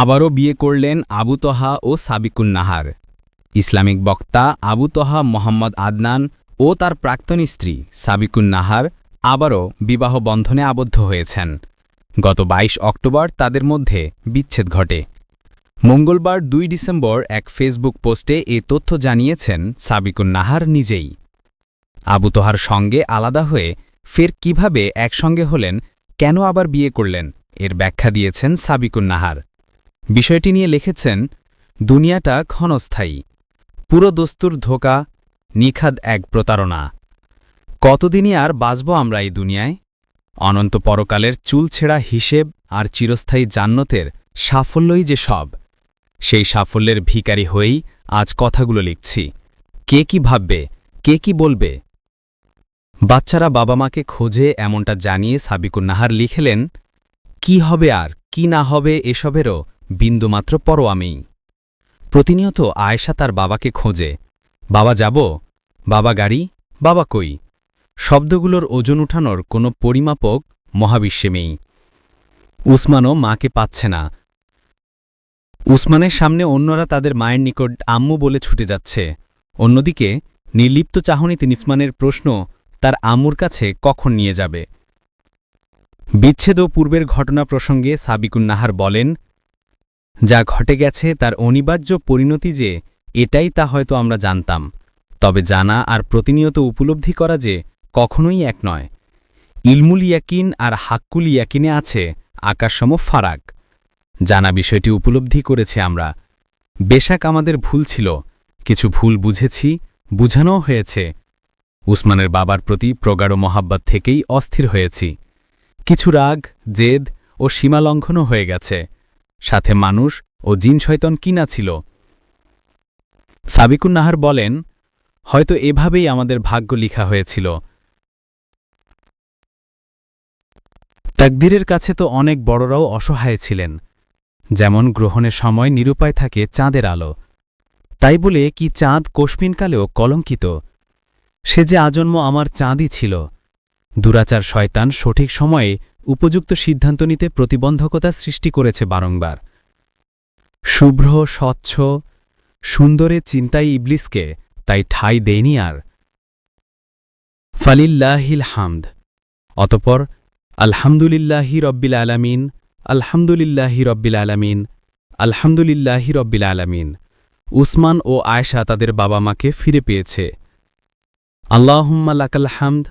আবারও বিয়ে করলেন আবু তহা ও সাবিকুন নাহার ইসলামিক বক্তা আবু তহা মোহাম্মদ আদনান ও তার প্রাক্তন স্ত্রী সাবিকুন নাহার আবারও বিবাহ বন্ধনে আবদ্ধ হয়েছেন। গত ২২ অক্টোবর তাদের মধ্যে বিচ্ছেদ ঘটে। মঙ্গলবার দুই ডিসেম্বর এক ফেসবুক পোস্টে এ তথ্য জানিয়েছেন সাবিকুন নাহার নিজেই। আবু তোহার সঙ্গে আলাদা হয়ে ফের কীভাবে একসঙ্গে হলেন, কেন আবার বিয়ে করলেন, এর ব্যাখ্যা দিয়েছেন সাবিকুন নাহার বিষয়টি নিয়ে লিখেছেন, দুনিয়াটা ক্ষণস্থায়ী। পুরো দস্তুর ধোকা, নিখাদ এক প্রতারণা। কতদিনই আর বাঁচব আমরা এই দুনিয়ায়? অনন্ত পরকালের চুলছেড়া হিসেব আর চিরস্থায়ী জান্নতের সাফল্যই যে সব। সেই সাফল্যের ভিকারি হয়েই আজ কথাগুলো লিখছি। কে কি ভাববে? কে কি বলবে? বাচ্চারা বাবা মাকে খোঁজে এমনটা জানিয়ে সাবিকুন নাহার লিখেলেন, কি হবে আর কি না হবে এসবেরও বিন্দুমাত্র পরোয়ামেই। প্রতিনিয়ত আয়েশা তার বাবাকে খোঁজে। বাবা যাব, বাবা গাড়ি, বাবা কই? শব্দগুলোর ওজন উঠানোর কোনো পরিমাপক মহাবিশ্বেমেই উসমানও মাকে পাচ্ছে না। উসমানের সামনে অন্যরা তাদের মায়ের নিকট আম্মু বলে ছুটে যাচ্ছে। অন্যদিকে নির্লিপ্ত চাহনিতে নিসমানের প্রশ্ন তার আম্মুর কাছে কখন নিয়ে যাবে। বিচ্ছেদ ও পূর্বের ঘটনা প্রসঙ্গে সাবিকুন নাহার বলেন যা ঘটে গেছে তার অনিবার্য পরিণতি যে, এটাই তা হয়তো আমরা জানতাম। তবে জানা আর প্রতিনিয়ত উপলব্ধি করা যে, কখনোই এক নয়। ইলমুল ইয়াকিন আর হাক্কুল ইয়াকিনে আছে আকাশসম ফারাক। জানা বিষয়টি উপলব্ধি করেছে আমরা। বেশাক আমাদের ভুল ছিল। কিছু ভুল বুঝেছি, বুঝানোও হয়েছে। উসমানের বাবার প্রতি প্রগাঢ় মহাব্বাত থেকেই অস্থির হয়েছি। কিছু রাগ, জেদ ও সীমালঙ্ঘনও হয়ে গেছে। সাথে মানুষ ও জিন শয়তন কিনা ছিল। সাবিকুন নাহার বলেন, হয়তো এভাবেই আমাদের ভাগ্য লিখা হয়েছিল। তাকদিরের কাছে তো অনেক বড়রাও অসহায় ছিলেন। যেমন গ্রহণের সময় নিরুপায় থাকে চাঁদের আলো। তাই বলে কি চাঁদ কোষ্মিনকালেও কলঙ্কিত। সে যে আজন্ম আমার চাঁদই ছিল। দুরাচার শয়তান সঠিক সময়ে উপযুক্ত সিদ্ধান্ত নিতে প্রতিবন্ধকতা সৃষ্টি করেছে বারংবার। শুভ্র, স্বচ্ছ, সুন্দরে চিন্তাই ইবলিসকে তাই ঠাই দেয়নি আর। ফালিল্লাহিল হামদ। অতপর, আলহামদুলিল্লাহি রব্বিল আলামিন, আলহামদুলিল্লাহি রব্বিল আলামিন, আলহামদুলিল্লাহি রব্বিল আলামিন। উসমান ও আয়শা তাদের বাবা মাকে ফিরে পেয়েছে। আল্লাহুম্মা লাকাল হামদ